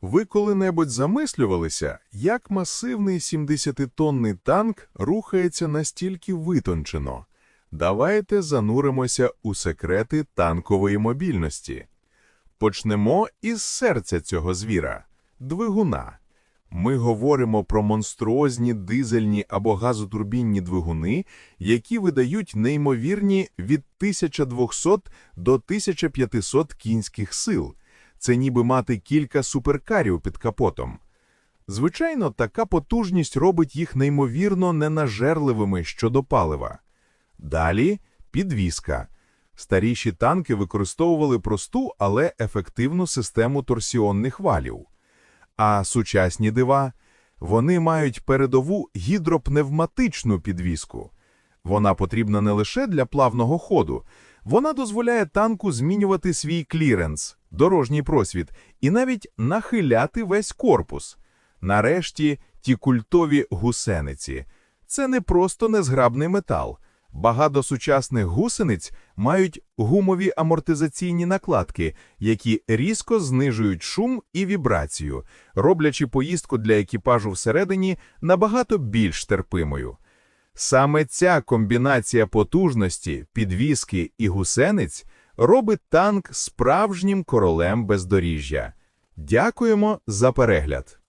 Ви коли-небудь замислювалися, як масивний 70-тонний танк рухається настільки витончено? Давайте зануримося у секрети танкової мобільності. Почнемо із серця цього звіра – двигуна. Ми говоримо про монструозні дизельні або газотурбінні двигуни, які видають неймовірні від 1200 до 1500 кінських сил. Це ніби мати кілька суперкарів під капотом. Звичайно, така потужність робить їх неймовірно ненажерливими щодо палива. Далі – підвіска. Старіші танки використовували просту, але ефективну систему торсіонних валів. А сучасні дива – вони мають передову гідропневматичну підвіску. Вона потрібна не лише для плавного ходу, вона дозволяє танку змінювати свій кліренс, дорожній просвіт, і навіть нахиляти весь корпус. Нарешті, ті культові гусениці. Це не просто незграбний метал. Багато сучасних гусениць мають гумові амортизаційні накладки, які різко знижують шум і вібрацію, роблячи поїздку для екіпажу всередині набагато більш терпимою. Саме ця комбінація потужності, підвіски і гусениць робить танк справжнім королем бездоріжжя. Дякуємо за перегляд!